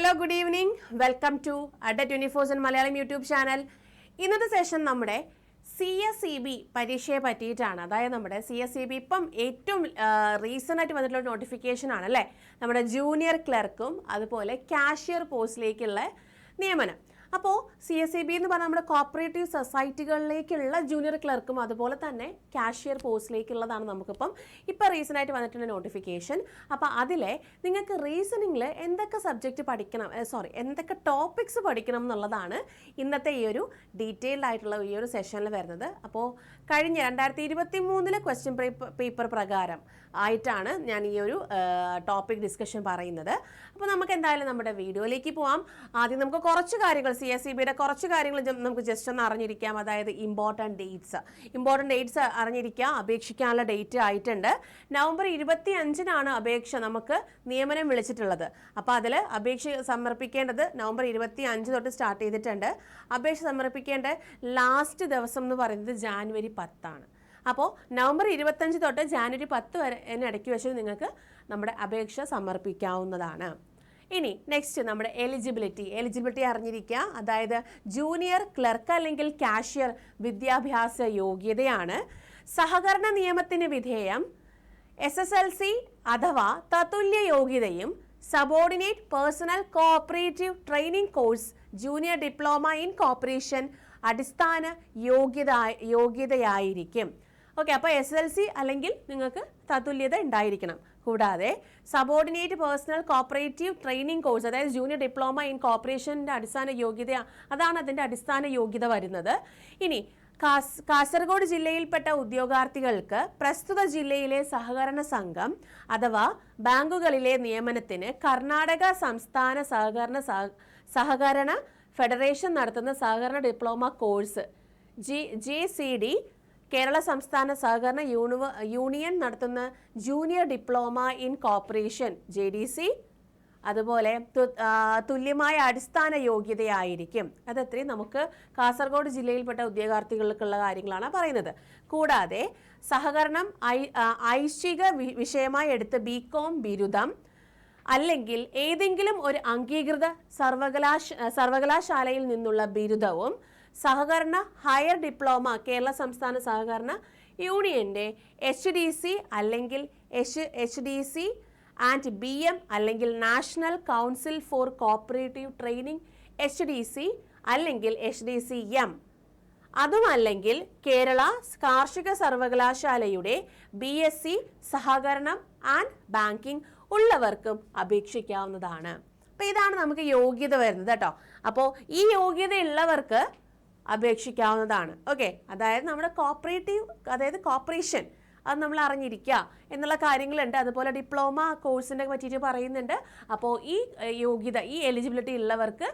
Hello good evening welcome to Adda twenty in Malayalam YouTube channel ഇന്നത്തെ session നമ്മുടെ C S E B പരീക്ഷയെ പറ്റിയിട്ടാണ്. അതായത് നമ്മുടെ സി എസ് ഇ ബി ഇപ്പം ഏറ്റവും റീസെന്റ് ആയിട്ട് വന്നിട്ടുള്ള നോട്ടിഫിക്കേഷൻ ആണ് അല്ലേ? നമ്മുടെ ജൂനിയർ ക്ലർക്കും അതുപോലെ കാഷ്യർ പോസ്റ്റിലേക്കുള്ള നിയമനം. അപ്പോൾ സി എസ് ഇ ബി എന്ന് പറഞ്ഞാൽ നമ്മുടെ കോപ്പറേറ്റീവ് സൊസൈറ്റികളിലേക്കുള്ള ജൂനിയർ ക്ലർക്കും അതുപോലെ തന്നെ കാഷ്യർ പോസ്റ്റിലേക്കുള്ളതാണ് നമുക്കിപ്പം ഇപ്പം റീസെന്റ് ആയിട്ട് വന്നിട്ടുള്ള നോട്ടിഫിക്കേഷൻ അപ്പോൾ അതിലെ നിങ്ങൾക്ക് റീസണിങ്ങിൽ എന്തൊക്കെ സബ്ജക്റ്റ് പഠിക്കണം സോറി എന്തൊക്കെ ടോപ്പിക്സ് പഠിക്കണം എന്നുള്ളതാണ് ഇന്നത്തെ ഈ ഒരു ഡീറ്റെയിൽഡ് ആയിട്ടുള്ള ഈ ഒരു സെഷനിൽ വരുന്നത്. അപ്പോൾ കഴിഞ്ഞ രണ്ടായിരത്തി ഇരുപത്തി മൂന്നിലെ ക്വസ്റ്റ്യൻ പേപ്പർ പ്രകാരം ആയിട്ടാണ് ഞാൻ ഈ ഒരു ടോപ്പിക് ഡിസ്കഷൻ പറയുന്നത്. അപ്പോൾ നമുക്ക് എന്തായാലും നമ്മുടെ വീഡിയോയിലേക്ക് പോവാം. ആദ്യം നമുക്ക് കുറച്ച് കാര്യങ്ങൾ സി എസ് സി ബിയുടെ കുറച്ച് കാര്യങ്ങൾ നമുക്ക് ജസ്റ്റ് ഒന്ന് അറിഞ്ഞിരിക്കാം. അതായത് ഇമ്പോർട്ടന്റ് ഡേറ്റ്സ് ഇമ്പോർട്ടന്റ് ഡേറ്റ്സ് അറിഞ്ഞിരിക്കാം അപേക്ഷിക്കാനുള്ള ഡേറ്റ് ആയിട്ടുണ്ട്. നവംബർ ഇരുപത്തി അഞ്ചിനാണ് അപേക്ഷ നമുക്ക് നിയമനം വിളിച്ചിട്ടുള്ളത്. അപ്പോൾ അതിൽ അപേക്ഷ സമർപ്പിക്കേണ്ടത് നവംബർ ഇരുപത്തി അഞ്ച് തൊട്ട് സ്റ്റാർട്ട് ചെയ്തിട്ടുണ്ട്. അപേക്ഷ സമർപ്പിക്കേണ്ട ലാസ്റ്റ് ദിവസം എന്ന് പറയുന്നത് ജാനുവരി പത്താണ്. അപ്പോൾ നവംബർ ഇരുപത്തഞ്ച് തൊട്ട് ജാനുവരി പത്ത് വരെ ഇടയ്ക്ക് വെച്ച് നിങ്ങൾക്ക് നമ്മുടെ അപേക്ഷ സമർപ്പിക്കാവുന്നതാണ്. ഇനി നെക്സ്റ്റ് നമ്മുടെ എലിജിബിലിറ്റി എലിജിബിലിറ്റി അറിഞ്ഞിരിക്കുക. അതായത് ജൂനിയർ ക്ലർക്ക് അല്ലെങ്കിൽ കാഷ്യർ വിദ്യാഭ്യാസ യോഗ്യതയാണ്. സഹകരണ നിയമത്തിന് വിധേയം എസ് എസ് എൽ സി അഥവാ തത്തുല്യ യോഗ്യതയും subordinate personnel cooperative training course junior diploma in cooperation അടിസ്ഥാന യോഗ്യത യോഗ്യതയായിരിക്കും. ഓക്കെ അപ്പോൾ എസ് എൽ സി അല്ലെങ്കിൽ നിങ്ങൾക്ക് തത്തുല്യത ഉണ്ടായിരിക്കണം. കൂടാതെ subordinate personnel cooperative training course അതായത് ജൂനിയർ ഡിപ്ലോമ ഇൻ കോപ്പറേഷന്റെ അടിസ്ഥാന യോഗ്യത അതാണ് അതിന്റെ അടിസ്ഥാന യോഗ്യത വരുന്നത്. ഇനി കാസ് കാസർഗോഡ് ജില്ലയിൽപ്പെട്ട ഉദ്യോഗാർത്ഥികൾക്ക് പ്രസ്തുത ജില്ലയിലെ സഹകരണ സംഘം അഥവാ ബാങ്കുകളിലെ നിയമനത്തിന് കർണാടക സംസ്ഥാന സഹകരണ സഹ- സഹകരണ ഫെഡറേഷൻ നടത്തുന്ന സഹകരണ diploma course. G G C D Kerala സംസ്ഥാന സഹകരണ യൂണിവ യൂണിയൻ നടത്തുന്ന junior diploma in cooperation J D C. അതുപോലെ തുല്യമായ അടിസ്ഥാന യോഗ്യതയായിരിക്കും. അതത്രയും നമുക്ക് കാസർഗോഡ് ജില്ലയിൽപ്പെട്ട ഉദ്യോഗാർത്ഥികൾക്കുള്ള കാര്യങ്ങളാണ് പറയുന്നത്. കൂടാതെ സഹകരണം ഐ ഐശ്ചിക വിഷയമായി എടുത്ത് ബി കോം ബിരുദം അല്ലെങ്കിൽ ഏതെങ്കിലും ഒരു അംഗീകൃത സർവകലാശ സർവകലാശാലയിൽ നിന്നുള്ള ബിരുദവും സഹകരണ ഹയർ ഡിപ്ലോമ കേരള സംസ്ഥാന സഹകരണ യൂണിയന്റെ എച്ച് ഡി സി അല്ലെങ്കിൽ H H D C and B M അല്ലെങ്കിൽ national council for cooperative training H D C അല്ലെങ്കിൽ എച്ച് ഡി സി എം. അതുമല്ലെങ്കിൽ കേരള കാർഷിക സർവകലാശാലയുടെ ബി എസ് സി സഹകരണം ആൻഡ് ബാങ്കിങ് ഉള്ളവർക്കും അപേക്ഷിക്കാവുന്നതാണ്. അപ്പോൾ ഇതാണ് നമുക്ക് യോഗ്യത വരുന്നത് കേട്ടോ. അപ്പോൾ ഈ യോഗ്യത ഉള്ളവർക്ക് അപേക്ഷിക്കാവുന്നതാണ്. ഓക്കെ അതായത് നമ്മുടെ കോപ്പറേറ്റീവ് അതായത് കോപ്പറേഷൻ അത് നമ്മൾ അറിഞ്ഞിരിക്കുക എന്നുള്ള കാര്യങ്ങളുണ്ട്. അതുപോലെ ഡിപ്ലോമ കോഴ്സിനെ പറ്റിയിട്ട് പറയുന്നുണ്ട്. അപ്പോൾ ഈ യോഗ്യത ഈ എലിജിബിലിറ്റി ഉള്ളവർക്ക്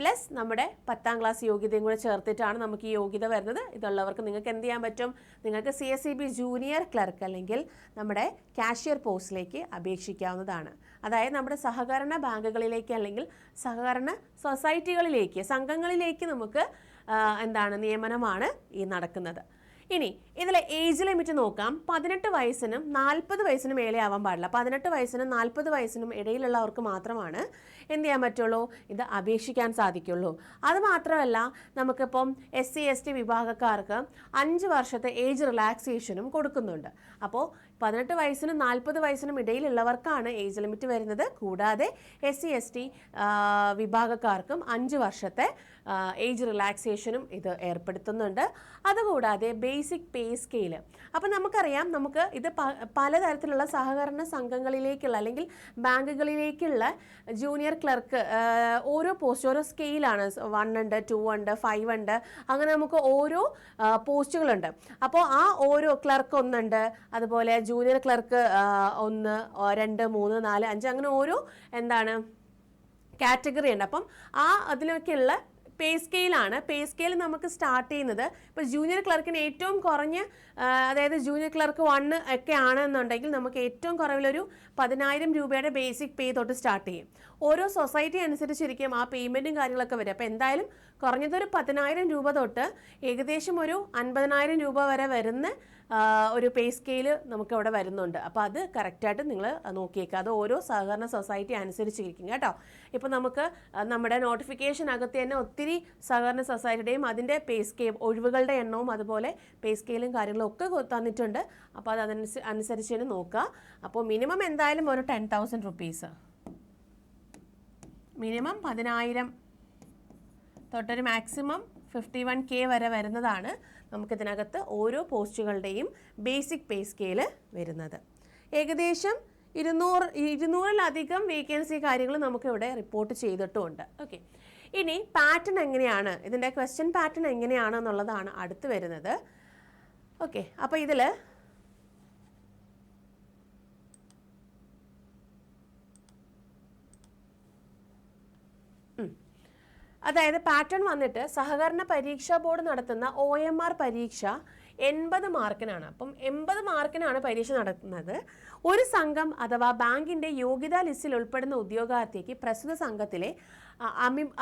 പ്ലസ് നമ്മുടെ പത്താം ക്ലാസ് യോഗ്യതയും കൂടെ ചേർത്തിട്ടാണ് നമുക്ക് ഈ യോഗ്യത വരുന്നത്. ഇതുള്ളവർക്ക് നിങ്ങൾക്ക് എന്ത് ചെയ്യാൻ പറ്റും? നിങ്ങൾക്ക് C S B junior clerk അല്ലെങ്കിൽ നമ്മുടെ കാഷ്യർ പോസ്റ്റിലേക്ക് അപേക്ഷിക്കാവുന്നതാണ്. അതായത് നമ്മുടെ സഹകരണ ബാങ്കുകളിലേക്ക് അല്ലെങ്കിൽ സഹകരണ സൊസൈറ്റികളിലേക്ക് സംഘങ്ങളിലേക്ക് നമുക്ക് എന്താണ് നിയമനമാണ് ഈ നടക്കുന്നത്. ഇനി ഇതിലെ ഏജ് ലിമിറ്റ് നോക്കാം. പതിനെട്ട് വയസ്സിനും നാൽപ്പത് വയസ്സിനും മേലെ ആവാൻ പാടില്ല. പതിനെട്ട് വയസ്സിനും നാൽപ്പത് വയസ്സിനും ഇടയിലുള്ളവർക്ക് മാത്രമാണ് എന്ത് ചെയ്യാൻ പറ്റുള്ളൂ? ഇത് അപേക്ഷിക്കാൻ സാധിക്കുള്ളൂ. അതുമാത്രമല്ല നമുക്കിപ്പം എസ് സി എസ് ടി വിഭാഗക്കാർക്ക് അഞ്ച് വർഷത്തെ ഏജ് റിലാക്സേഷനും കൊടുക്കുന്നുണ്ട്. അപ്പോൾ പതിനെട്ട് വയസ്സിനും നാൽപ്പത് വയസ്സിനും ഇടയിലുള്ളവർക്കാണ് ഏജ് ലിമിറ്റ് വരുന്നത്. കൂടാതെ എസ് സി എസ് ടി വിഭാഗക്കാർക്കും അഞ്ച് വർഷത്തെ ഏജ് റിലാക്സേഷനും ഇത് ഏർപ്പെടുത്തുന്നുണ്ട്. അതുകൂടാതെ ബേസിക് പേ സ്കെയിൽ അപ്പം നമുക്കറിയാം നമുക്ക് ഇത് പലതരത്തിലുള്ള സഹകരണ സംഘങ്ങളിലേക്കുള്ള അല്ലെങ്കിൽ ബാങ്കുകളിലേക്കുള്ള ജൂനിയർ ക്ലർക്ക് ഓരോ പോസ്റ്റ് ഓരോ സ്കെയിലാണ് വൺ ഉണ്ട് ടു ഉണ്ട് ഫൈവ് ഉണ്ട്. അങ്ങനെ നമുക്ക് ഓരോ പോസ്റ്റുകളുണ്ട് അപ്പോൾ ആ ഓരോ ക്ലർക്ക് ഒന്നുണ്ട്. അതുപോലെ ജൂനിയർ ക്ലർക്ക് ഒന്ന് രണ്ട് മൂന്ന് നാല് അഞ്ച് അങ്ങനെ ഓരോ എന്താണ്? കാറ്റഗറി ഉണ്ട്. അപ്പം ആ അതിലൊക്കെയുള്ള പേ സ്കെയിലാണ്. പേ സ്കെയിൽ നമുക്ക് സ്റ്റാർട്ട് ചെയ്യുന്നത്. ഇപ്പോൾ ജൂനിയർ ക്ലർക്കിന് ഏറ്റവും കുറഞ്ഞ് അതായത് ജൂനിയർ ക്ലർക്ക് വണ്ണ് ഒക്കെ ആണെന്നുണ്ടെങ്കിൽ നമുക്ക് ഏറ്റവും കുറവിലൊരു പതിനായിരം രൂപയുടെ ബേസിക് പേ തൊട്ട് സ്റ്റാർട്ട് ചെയ്യും. ഓരോ സൊസൈറ്റി അനുസരിച്ചിരിക്കും ആ പേയ്മെന്റും കാര്യങ്ങളൊക്കെ വരും അപ്പോൾ എന്തായാലും കുറഞ്ഞതൊരു പതിനായിരം രൂപ തൊട്ട് ഏകദേശം ഒരു അൻപതിനായിരം രൂപ വരെ വരുന്ന ഒരു പേ സ്കെയിൽ നമുക്ക് അവിടെ വരുന്നുണ്ട്. അപ്പോൾ അത് കറക്റ്റായിട്ട് നിങ്ങൾ നോക്കിയേക്കുക അത് ഓരോ സഹകരണ സൊസൈറ്റി അനുസരിച്ചിരിക്കും കേട്ടോ. ഇപ്പോൾ നമുക്ക് നമ്മുടെ നോട്ടിഫിക്കേഷൻ അകത്ത് തന്നെ ഒത്തിരി സഹകരണ സൊസൈറ്റിയുടെയും അതിന്റെ പേ സ്കെയും ഒഴിവുകളുടെ എണ്ണവും അതുപോലെ പേ സ്കെയിലും കാര്യങ്ങളും ഒക്കെ തന്നിട്ടുണ്ട്. അപ്പോൾ അത് അനുസരിച്ച് തന്നെ നോക്കുക. അപ്പോൾ മിനിമം എന്തായാലും ഒരു ടെൻ തൗസൻഡ് റുപ്പീസ് മിനിമം പതിനായിരം തൊട്ടൊരു മാക്സിമം ഫിഫ്റ്റി വൺ കെ വരെ വരുന്നതാണ്. നമുക്കിതിനകത്ത് ഓരോ പോസ്റ്റുകളുടെയും ബേസിക് പേ സ്കെയിൽ വരുന്നത്. ഏകദേശം ഇരുന്നൂറ് ഇരുന്നൂറിലധികം വേക്കൻസി കാര്യങ്ങൾ നമുക്കിവിടെ റിപ്പോർട്ട് ചെയ്തിട്ടുമുണ്ട് ഓക്കെ. ഇനി പാറ്റേൺ എങ്ങനെയാണ്? ഇതിന്റെ ക്വസ്റ്റ്യൻ പാറ്റേൺ എങ്ങനെയാണ് എന്നുള്ളതാണ് അടുത്ത് വരുന്നത്. ഓക്കെ. അപ്പോൾ ഇതിൽ അതായത് പാറ്റേൺ വന്നിട്ട് സഹകരണ പരീക്ഷാ ബോർഡ് നടത്തുന്ന ഒ എം ആർ പരീക്ഷ എൺപത് മാർക്കിനാണ്. അപ്പം എൺപത് മാർക്കിനാണ് പരീക്ഷ നടത്തുന്നത്. ഒരു സംഘം അഥവാ ബാങ്കിന്റെ യോഗ്യതാ ലിസ്റ്റിൽ ഉൾപ്പെടുന്ന ഉദ്യോഗാർത്ഥിക്ക് പ്രസ്തുത സംഘത്തിലെ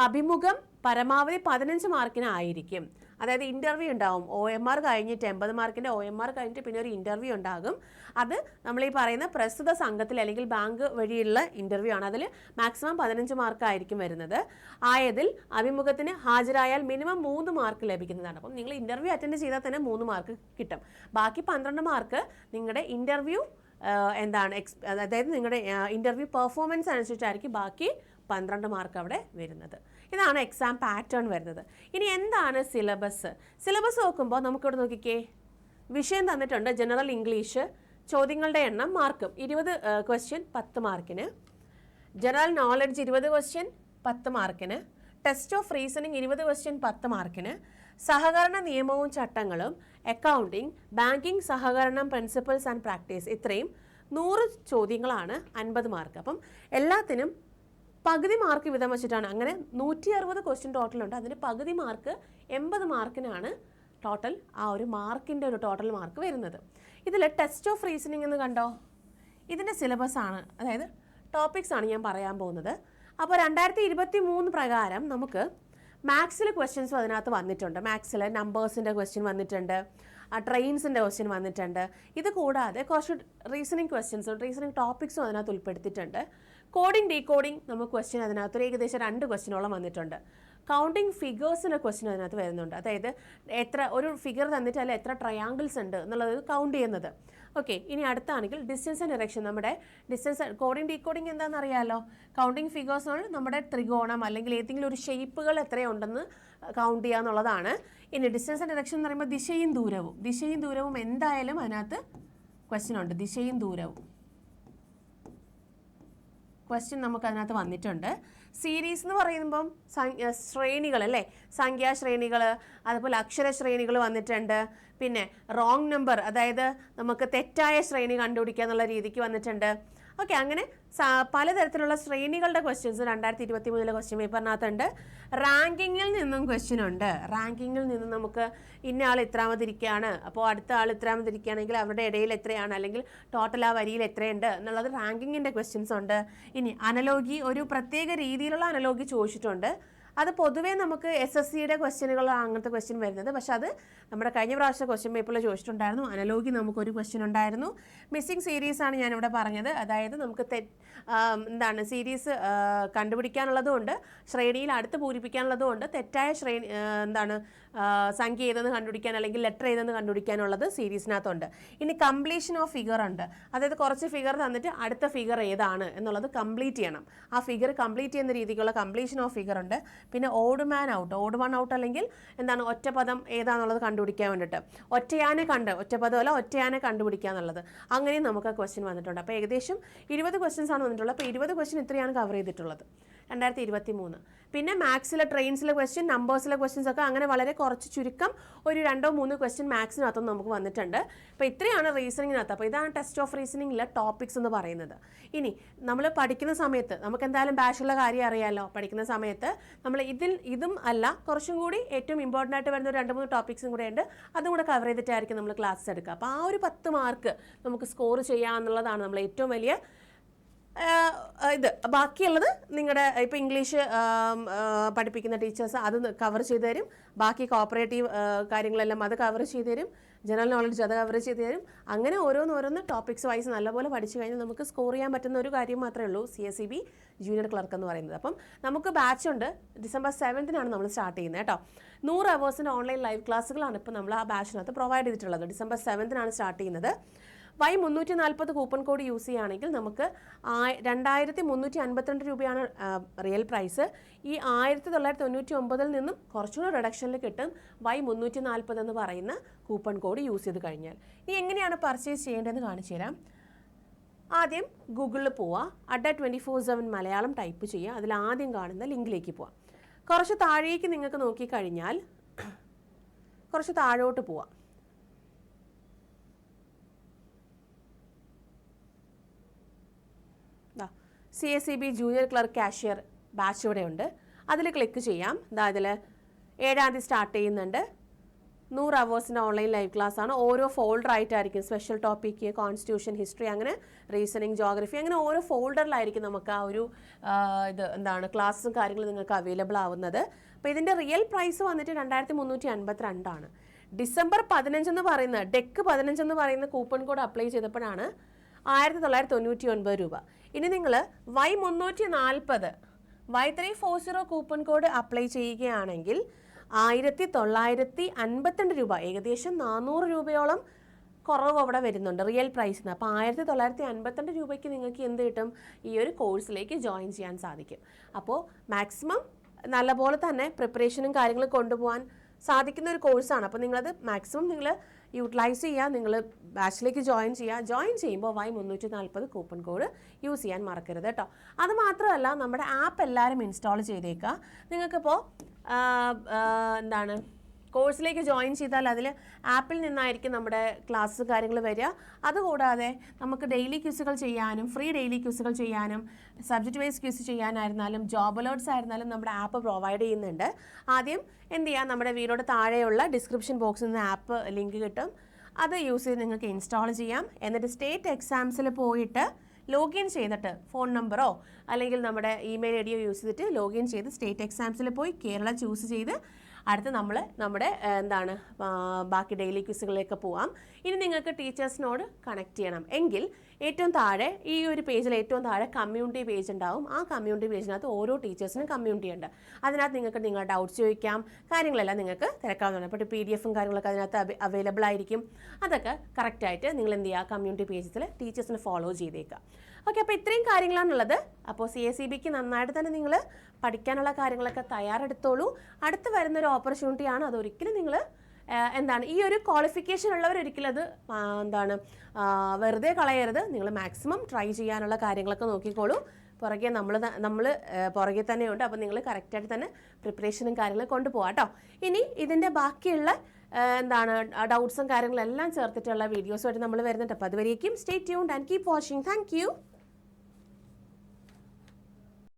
അഭിമുഖം പരമാവധി പതിനഞ്ച് മാർക്കിനായിരിക്കും അതായത് ഇന്റർവ്യൂ ഉണ്ടാവും. ഒ എം ആർ കഴിഞ്ഞിട്ട് എൺപത് മാർക്കിന്റെ ഒ എം ആർ കഴിഞ്ഞിട്ട് പിന്നെ ഒരു ഇന്റർവ്യൂ ഉണ്ടാകും. അത് നമ്മൾ ഈ പറയുന്ന പ്രസ്തുത സംഘത്തിൽ അല്ലെങ്കിൽ ബാങ്ക് വഴിയുള്ള ഇന്റർവ്യൂ ആണ്. അതിൽ മാക്സിമം പതിനഞ്ച് മാർക്കായിരിക്കും വരുന്നത്. ആയതിൽ അഭിമുഖത്തിന് ഹാജരായാൽ മിനിമം മൂന്ന് മാർക്ക് ലഭിക്കുന്നതാണ്. അപ്പം നിങ്ങൾ ഇന്റർവ്യൂ അറ്റൻഡ് ചെയ്താൽ തന്നെ മൂന്ന് മാർക്ക് കിട്ടും. ബാക്കി പന്ത്രണ്ട് മാർക്ക് നിങ്ങളുടെ ഇന്റർവ്യൂ എന്താണ് എക്സ് അതായത് നിങ്ങളുടെ ഇന്റർവ്യൂ പെർഫോമൻസ് അനുസരിച്ചായിരിക്കും ബാക്കി പന്ത്രണ്ട് മാർക്ക് അവിടെ വരുന്നത്. ഇതാണ് എക്സാം പാറ്റേൺ വരുന്നത്. ഇനി എന്താണ് സിലബസ് സിലബസ് നോക്കുമ്പോൾ നമുക്കിവിടെ നോക്കിക്കേ. വിഷയം തന്നിട്ടുണ്ട് ജനറൽ ഇംഗ്ലീഷ് ചോദ്യങ്ങളുടെ എണ്ണം മാർക്കും ഇരുപത് ക്വസ്റ്റ്യൻ പത്ത് മാർക്കിന് ജനറൽ നോളജ് ഇരുപത് ക്വസ്റ്റ്യൻ പത്ത് മാർക്കിന് ടെസ്റ്റ് ഓഫ് റീസണിങ് ഇരുപത് ക്വസ്റ്റ്യൻ പത്ത് മാർക്കിന് സഹകരണ നിയമവും ചട്ടങ്ങളും അക്കൗണ്ടിങ് ബാങ്കിങ് സഹകരണം പ്രിൻസിപ്പൽസ് ആൻഡ് പ്രാക്ടീസ് ഇത്രയും നൂറ് ചോദ്യങ്ങളാണ് അൻപത് മാർക്ക് അപ്പം എല്ലാത്തിനും പകുതി മാർക്ക് വീതം വെച്ചിട്ടാണ്. അങ്ങനെ നൂറ്റി അറുപത് ക്വസ്റ്റ്യൻ ടോട്ടൽ ഉണ്ട്. അതിന് പകുതി മാർക്ക് എൺപത് മാർക്കിനാണ് ടോട്ടൽ ആ ഒരു മാർക്കിന്റെ ഒരു ടോട്ടൽ മാർക്ക് വരുന്നത്. ഇതിൽ ടെസ്റ്റ് ഓഫ് റീസണിങ് എന്ന് കണ്ടോ? ഇതിന്റെ സിലബസ് ആണ്. അതായത് ടോപ്പിക്സ് ആണ് ഞാൻ പറയാൻ പോകുന്നത്. അപ്പോൾ രണ്ടായിരത്തി ഇരുപത്തി മൂന്ന് പ്രകാരം നമുക്ക് മാത്സിൽ ക്വസ്റ്റ്യൻസ് അതിനകത്ത് വന്നിട്ടുണ്ട്. മാത്സിൽ നമ്പേഴ്സിന്റെ ക്വസ്റ്റ്യൻ വന്നിട്ടുണ്ട്. ട്രെയിൻസിന്റെ ക്വസ്റ്റ്യൻ വന്നിട്ടുണ്ട്. ഇത് കൂടാതെ കുറച്ച് റീസണിങ് ക്വസ്റ്റ്യൻസും റീസണിങ് ടോപ്പിക്സും അതിനകത്ത് ഉൾപ്പെടുത്തിയിട്ടുണ്ട്. കോഡിംഗ് ഡീകോഡിംഗ് നമുക്ക് ക്വസ്റ്റ്യൻ അതിനകത്ത് ഏകദേശം രണ്ട് ക്വസ്റ്റ്യനോളം വന്നിട്ടുണ്ട്. കൗണ്ടിങ് ഫിഗേഴ്സിന്റെ ക്വസ്റ്റ്യൻ അതിനകത്ത് വരുന്നുണ്ട്. അതായത് എത്ര ഒരു ഫിഗർ തന്നിട്ട് അതിൽ എത്ര ട്രയാങ്കിൾസ് ഉണ്ട് എന്നുള്ളത് കൗണ്ട് ചെയ്യുന്നത്. ഓക്കെ ഇനി അടുത്താണെങ്കിൽ ഡിസ്റ്റൻസ് ആൻഡ് ഇറക്ഷൻ നമ്മുടെ ഡിസ്റ്റൻസ് കോഡിംഗ് ഡീകോഡിംഗ് എന്താണെന്ന് അറിയാമല്ലോ കൗണ്ടിങ് ഫിഗേഴ്സ് നമ്മുടെ ത്രികോണം അല്ലെങ്കിൽ ഏതെങ്കിലും ഒരു ഷേപ്പുകൾ എത്രയുണ്ടെന്ന് കൗണ്ട് ചെയ്യുക എന്നുള്ളതാണ്. ഇനി ഡിസ്റ്റൻസ് ആൻഡ് ഇറക്ഷൻ എന്ന് പറയുമ്പോൾ ദിശയും ദൂരവും. ദിശയും ദൂരവും എന്തായാലും അതിനകത്ത് ക്വസ്റ്റ്യൻ ഉണ്ട്. ദിശയും ദൂരവും. ക്വസ്റ്റ്യൻ നമുക്ക് അതിനകത്ത് വന്നിട്ടുണ്ട്. സീരീസ് എന്ന് പറയുമ്പം ശ്രേണികൾ അല്ലേ? സംഖ്യാശ്രേണികൾ അതുപോലെ അക്ഷരശ്രേണികൾ വന്നിട്ടുണ്ട്. പിന്നെ റോങ് നമ്പർ അതായത് നമുക്ക് തെറ്റായ ശ്രേണി കണ്ടുപിടിക്കുക എന്നുള്ള രീതിക്ക് വന്നിട്ടുണ്ട്. ഓക്കെ അങ്ങനെ പലതരത്തിലുള്ള ശ്രേണികളുടെ ക്വസ്റ്റ്യൻസ് രണ്ടായിരത്തി ഇരുപത്തി മൂന്നിലെ ക്വസ്റ്റ്യൻ പേപ്പറിനകത്തുണ്ട് റാങ്കിങ്ങിൽ നിന്നും ക്വസ്റ്റ്യൻ ഉണ്ട്. റാങ്കിങ്ങിൽ നിന്നും നമുക്ക് ഇന്ന ആൾ ഇത്രാമതിരിക്കുകയാണ് അപ്പോൾ അടുത്ത ആൾ ഇത്രാമതിരിക്കുകയാണെങ്കിൽ അവരുടെ ഇടയിൽ എത്രയാണ് അല്ലെങ്കിൽ ടോട്ടൽ ആ വരിയിൽ എത്രയുണ്ട് എന്നുള്ളത് റാങ്കിങ്ങിന്റെ ക്വസ്റ്റ്യൻസ് ഉണ്ട്. ഇനി അനലോഗി ഒരു പ്രത്യേക രീതിയിലുള്ള അനലോഗി ചോദിച്ചിട്ടുണ്ട്. അത് പൊതുവേ നമുക്ക് എസ് എസ് സിയുടെ ക്വസ്റ്റ്യനുകളാണ് അങ്ങനത്തെ ക്വസ്റ്റ്യൻ വരുന്നത്. പക്ഷെ അത് നമ്മുടെ കഴിഞ്ഞ പ്രാവശ്യം ക്വസ്റ്റ്യൻ പേപ്പറിൽ ചോദിച്ചിട്ടുണ്ടായിരുന്നു. അനലോഗി നമുക്കൊരു ക്വസ്റ്റ്യൻ ഉണ്ടായിരുന്നു. മിസ്സിംഗ് സീരീസ് ആണ് ഞാനിവിടെ പറഞ്ഞത്. അതായത് നമുക്ക് തെ എന്താണ് സീരീസ് കണ്ടുപിടിക്കാനുള്ളതുകൊണ്ട് ശ്രേണിയിൽ അടുത്ത് പൂരിപ്പിക്കാനുള്ളതുകൊണ്ട് തെറ്റായ ശ്രേണി എന്താണ് സംഖ്യ ഏതെന്ന് കണ്ടുപിടിക്കാൻ അല്ലെങ്കിൽ ലെറ്റർ ഏതെന്ന് കണ്ടുപിടിക്കാനുള്ളത് സീരീസിനകത്തുണ്ട് ഇനി കംപ്ലീഷൻ ഓഫ് ഫിഗർ ഉണ്ട്. അതായത് കുറച്ച് ഫിഗർ തന്നിട്ട് അടുത്ത ഫിഗർ ഏതാണ് എന്നുള്ളത് കംപ്ലീറ്റ് ചെയ്യണം. ആ ഫിഗർ കംപ്ലീറ്റ് ചെയ്യുന്ന രീതിക്കുള്ള കംപ്ലീഷൻ ഓഫ് ഫിഗർ ഉണ്ട്. പിന്നെ odd man out odd one out അല്ലെങ്കിൽ എന്താണ് ഒറ്റപദം ഏതാണെന്നുള്ളത് കണ്ടുപിടിക്കാൻ വേണ്ടിയിട്ട്. ഒറ്റയാനെ കണ്ട് ഒറ്റപദമല്ല ഒറ്റയാനെ കണ്ടുപിടിക്കുക എന്നുള്ളത്. അങ്ങനെയും നമുക്ക് ക്വസ്റ്റ്യൻ വന്നിട്ടുണ്ട്. അപ്പോൾ ഏകദേശം ഇരുപത് ക്വസ്റ്റ്യൻസ് ആണ് വന്നിട്ടുള്ളത്. അപ്പോൾ ഇരുപത് ക്വസ്റ്റ്യൻ ഇത്രയാണ് കവർ ചെയ്തിട്ടുള്ളത്. രണ്ടായിരത്തി ഇരുപത്തി മൂന്ന് പിന്നെ മാത്സിലെ ട്രെയിൻസിലെ ക്വസ്റ്റ്യൻ നമ്പേഴ്സിലെ ക്വസ്റ്റ്യൻസ് ഒക്കെ അങ്ങനെ വളരെ കുറച്ച് ചുരുക്കം ഒരു രണ്ടോ മൂന്ന് ക്വസ്റ്റ്യൻ മാത്സിനകത്തും നമുക്ക് വന്നിട്ടുണ്ട്. അപ്പോൾ ഇത്രയാണ് റീസണിങ്ങിനകത്ത് അപ്പോൾ ഇതാണ് ടെസ്റ്റ് ഓഫ് റീസണിങ്ങിലെ ടോപ്പിക്സ് എന്ന് പറയുന്നത്. ഇനി നമ്മൾ പഠിക്കുന്ന സമയത്ത് നമുക്ക് എന്തായാലും ബാഷുള്ള കാര്യം അറിയാമല്ലോ പഠിക്കുന്ന സമയത്ത് നമ്മൾ ഇതിൽ ഇതും അല്ല കുറച്ചും കൂടി ഏറ്റവും ഇമ്പോർട്ടന്റ് ആയിട്ട് വരുന്ന രണ്ട് മൂന്ന് ടോപ്പിക്സും കൂടെ ഉണ്ട്. അതും കൂടെ കവർ ചെയ്തിട്ടായിരിക്കും നമ്മൾ ക്ലാസ് എടുക്കുക. അപ്പോൾ ആ ഒരു പത്ത് മാർക്ക് നമുക്ക് സ്കോർ ചെയ്യാമെന്നുള്ളതാണ് നമ്മൾ ഏറ്റവും വലിയ ഇത് ബാക്കിയുള്ളത് നിങ്ങളുടെ ഇപ്പോൾ ഇംഗ്ലീഷ് പഠിപ്പിക്കുന്ന ടീച്ചേഴ്സ് അത് കവർ ചെയ്ത് തരും. ബാക്കി കോപ്പറേറ്റീവ് കാര്യങ്ങളെല്ലാം അത് കവർ ചെയ്ത് തരും. ജനറൽ നോളജ് അത് കവർ ചെയ്ത് തരും. അങ്ങനെ ഓരോന്നോരോന്ന് ടോപ്പിക്സ് വൈസ് നല്ലപോലെ പഠിച്ചു കഴിഞ്ഞാൽ നമുക്ക് സ്കോർ ചെയ്യാൻ പറ്റുന്ന ഒരു കാര്യം മാത്രമേ ഉള്ളൂ C S B junior clerk എന്ന് പറയുന്നത്. അപ്പം നമുക്ക് ബാച്ച് ഉണ്ട്. ഡിസംബർ സെവൻത്തിനാണ് നമ്മൾ സ്റ്റാർട്ട് ചെയ്യുന്നത് കേട്ടോ. നൂറ് അവേഴ്സിന്റെ ഓൺലൈൻ ലൈവ് ക്ലാസ്സുകളാണ് ഇപ്പോൾ നമ്മൾ ആ ബാച്ചിനകത്ത് പ്രൊവൈഡ് ചെയ്തിട്ടുള്ളത്. ഡിസംബർ സെവൻത്തിനാണ് സ്റ്റാർട്ട് ചെയ്യുന്നത്. വൈ മുന്നൂറ്റി നാൽപ്പത് കൂപ്പൺ കോഡ് യൂസ് ചെയ്യുകയാണെങ്കിൽ നമുക്ക് രണ്ടായിരത്തി മുന്നൂറ്റി അൻപത്തിരണ്ട് രൂപയാണ് റിയൽ പ്രൈസ്. ഈ ആയിരത്തി തൊള്ളായിരത്തി തൊണ്ണൂറ്റി ഒമ്പതിൽ നിന്നും കുറച്ചുകൂടെ റിഡക്ഷനിൽ കിട്ടും വൈ മുന്നൂറ്റി നാൽപ്പത് എന്ന് പറയുന്ന കൂപ്പൺ കോഡ് യൂസ് ചെയ്ത് കഴിഞ്ഞാൽ. ഇനി എങ്ങനെയാണ് പർച്ചേസ് ചെയ്യേണ്ടതെന്ന് കാണിച്ചു തരാം. ആദ്യം ഗൂഗിളിൽ പോവുക Adda twenty four seven Malayalam type ചെയ്യുക. അതിൽ ആദ്യം കാണുന്ന ലിങ്കിലേക്ക് പോവാം. കുറച്ച് താഴേക്ക് നിങ്ങൾക്ക് നോക്കിക്കഴിഞ്ഞാൽ കുറച്ച് താഴോട്ട് പോവാം. C S C B junior clerk cashier batch ഇവിടെ ഉണ്ട്. അതിൽ ക്ലിക്ക് ചെയ്യാം. ഇതാ അതിൽ ഏഴാം തീയതി സ്റ്റാർട്ട് ചെയ്യുന്നുണ്ട്. നൂറ് അവേഴ്സിന്റെ ഓൺലൈൻ ലൈവ് ക്ലാസ് ആണ്. ഓരോ ഫോൾഡർ ആയിട്ടായിരിക്കും സ്പെഷ്യൽ ടോപ്പിക്ക് കോൺസ്റ്റിറ്റ്യൂഷൻ ഹിസ്റ്ററി അങ്ങനെ റീസണിങ് ജോഗ്രഫി അങ്ങനെ ഓരോ ഫോൾഡറിലായിരിക്കും നമുക്ക് ആ ഒരു ഇത് എന്താണ് ക്ലാസ്സും കാര്യങ്ങളും നിങ്ങൾക്ക് അവൈലബിൾ ആവുന്നത്. അപ്പോൾ ഇതിന്റെ റിയൽ പ്രൈസ് വന്നിട്ട് രണ്ടായിരത്തി മുന്നൂറ്റി അൻപത്തിരണ്ടാണ് ഡിസംബർ പതിനഞ്ചെന്ന് പറയുന്ന ഡെക്ക് പതിനഞ്ചെന്ന് പറയുന്ന കൂപ്പൺ കോഡ് അപ്ലൈ ചെയ്തപ്പോഴാണ് ആയിരത്തി തൊള്ളായിരത്തി തൊണ്ണൂറ്റി ഒൻപത് രൂപ. ഇനി നിങ്ങൾ വൈ മുന്നൂറ്റി നാൽപ്പത് Y three four zero coupon code apply ചെയ്യുകയാണെങ്കിൽ ആയിരത്തി തൊള്ളായിരത്തി അൻപത്തിരണ്ട് രൂപ ഏകദേശം നാനൂറ് രൂപയോളം കുറവ് അവിടെ വരുന്നുണ്ട് റിയൽ പ്രൈസിന് അപ്പോൾ ആയിരത്തി തൊള്ളായിരത്തി അൻപത്തിരണ്ട് രൂപയ്ക്ക് നിങ്ങൾക്ക് എന്ത് കിട്ടും? ഈ ഒരു കോഴ്സിലേക്ക് ജോയിൻ ചെയ്യാൻ സാധിക്കും. അപ്പോൾ മാക്സിമം നല്ലപോലെ തന്നെ പ്രിപ്പറേഷനും കാര്യങ്ങളും കൊണ്ടുപോകാൻ സാധിക്കുന്ന ഒരു കോഴ്സാണ്. അപ്പോൾ നിങ്ങളത് മാക്സിമം നിങ്ങൾ യൂട്ടിലൈസ് ചെയ്യുക നിങ്ങൾ ബാച്ചിലേക്ക് ജോയിൻ ചെയ്യുക ജോയിൻ ചെയ്യുമ്പോൾ വൈ മുന്നൂറ്റി നാൽപ്പത് കൂപ്പൺ കോഡ് യൂസ് ചെയ്യാൻ മറക്കരുത് കേട്ടോ. അത് മാത്രമല്ല നമ്മുടെ ആപ്പ് എല്ലാവരും ഇൻസ്റ്റാൾ ചെയ്തേക്കുക നിങ്ങൾക്കിപ്പോൾ എന്താണ് കോഴ്സിലേക്ക് ജോയിൻ ചെയ്താൽ അതിൽ ആപ്പിൽ നിന്നായിരിക്കും നമ്മുടെ ക്ലാസ് കാര്യങ്ങൾ വരിക. അതുകൂടാതെ നമുക്ക് ഡെയിലി ക്യൂസുകൾ ചെയ്യാനും ഫ്രീ ഡെയിലി ക്യൂസുകൾ ചെയ്യാനും സബ്ജക്റ്റ് വൈസ് ക്യൂസ് ചെയ്യാനായിരുന്നാലും ജോബ് അലേർട്സ് ആയിരുന്നാലും നമ്മുടെ ആപ്പ് പ്രൊവൈഡ് ചെയ്യുന്നുണ്ട്. ആദ്യം എന്ത് ചെയ്യാം? നമ്മുടെ വീടോട് താഴെയുള്ള ഡിസ്ക്രിപ്ഷൻ ബോക്സിൽ നിന്ന് ആപ്പ് ലിങ്ക് കിട്ടും. അത് യൂസ് ചെയ്ത് നിങ്ങൾക്ക് ഇൻസ്റ്റാൾ ചെയ്യാം. എന്നിട്ട് സ്റ്റേറ്റ് എക്സാംസിൽ പോയിട്ട് ലോഗിൻ ചെയ്തിട്ട് ഫോൺ നമ്പറോ അല്ലെങ്കിൽ നമ്മുടെ ഇമെയിൽ ഐ ഡിയോ യൂസ് ചെയ്തിട്ട് ലോഗിൻ ചെയ്ത് സ്റ്റേറ്റ് എക്സാംസിൽ പോയി കേരള ചൂസ് ചെയ്ത് അടുത്ത് നമ്മൾ നമ്മുടെ എന്താണ് ബാക്കി ഡെയിലി ക്വിസുകളിലേക്ക് പോവാം. ഇനി നിങ്ങൾക്ക് ടീച്ചേഴ്സിനോട് കണക്ട് ചെയ്യണം. എങ്കിൽ ഏറ്റവും താഴെ ഈ ഒരു പേജിൽ ഏറ്റവും താഴെ കമ്മ്യൂണിറ്റി പേജ് ഉണ്ടാവും. ആ കമ്മ്യൂണിറ്റി പേജിനകത്ത് ഓരോ ടീച്ചേഴ്സിനും കമ്മ്യൂണിറ്റി ഉണ്ട്. അതിനകത്ത് നിങ്ങൾക്ക് നിങ്ങളുടെ ഡൗട്ട്സ് ചോദിക്കാം. കാര്യങ്ങളെല്ലാം നിങ്ങൾക്ക് തിരക്കാവുന്നതാണ്. അപ്പോൾ പി ഡി എഫും കാര്യങ്ങളൊക്കെ അതിനകത്ത് അവൈലബിൾ ആയിരിക്കും. അതൊക്കെ കറക്റ്റായിട്ട് നിങ്ങൾ എന്ത് ചെയ്യുക? കമ്മ്യൂണിറ്റി പേജിൽ ടീച്ചേഴ്സിനെ ഫോളോ ചെയ്തേക്കുക. ഓക്കെ അപ്പോൾ ഇത്രയും കാര്യങ്ങളാണുള്ളത്. അപ്പോൾ സി എസ് സി ബിക്ക് നന്നായിട്ട് തന്നെ നിങ്ങൾ പഠിക്കാനുള്ള കാര്യങ്ങളൊക്കെ തയ്യാറെടുത്തോളൂ. അടുത്ത് വരുന്നൊരു ഓപ്പർച്യൂണിറ്റിയാണ് അതൊരിക്കലും നിങ്ങൾ എന്താണ് ഈ ഒരു ക്വാളിഫിക്കേഷൻ ഉള്ളവർ ഒരിക്കലും അത് എന്താണ് വെറുതെ കളയരുത്. നിങ്ങൾ മാക്സിമം ട്രൈ ചെയ്യാനുള്ള കാര്യങ്ങളൊക്കെ നോക്കിക്കോളൂ. പുറകെ നമ്മൾ നമ്മൾ പുറകെ തന്നെയുണ്ട്. അപ്പോൾ നിങ്ങൾ കറക്റ്റായിട്ട് തന്നെ പ്രിപ്പറേഷനും കാര്യങ്ങളും കൊണ്ടുപോകാം കേട്ടോ. ഇനി ഇതിന്റെ ബാക്കിയുള്ള എന്താണ് ഡൗട്ട്സും കാര്യങ്ങളെല്ലാം ചേർത്തിട്ടുള്ള വീഡിയോസുമായിട്ട് നമ്മൾ വരുന്നുണ്ട്. അപ്പോൾ അതുവരേക്കും stay tuned and keep watching thank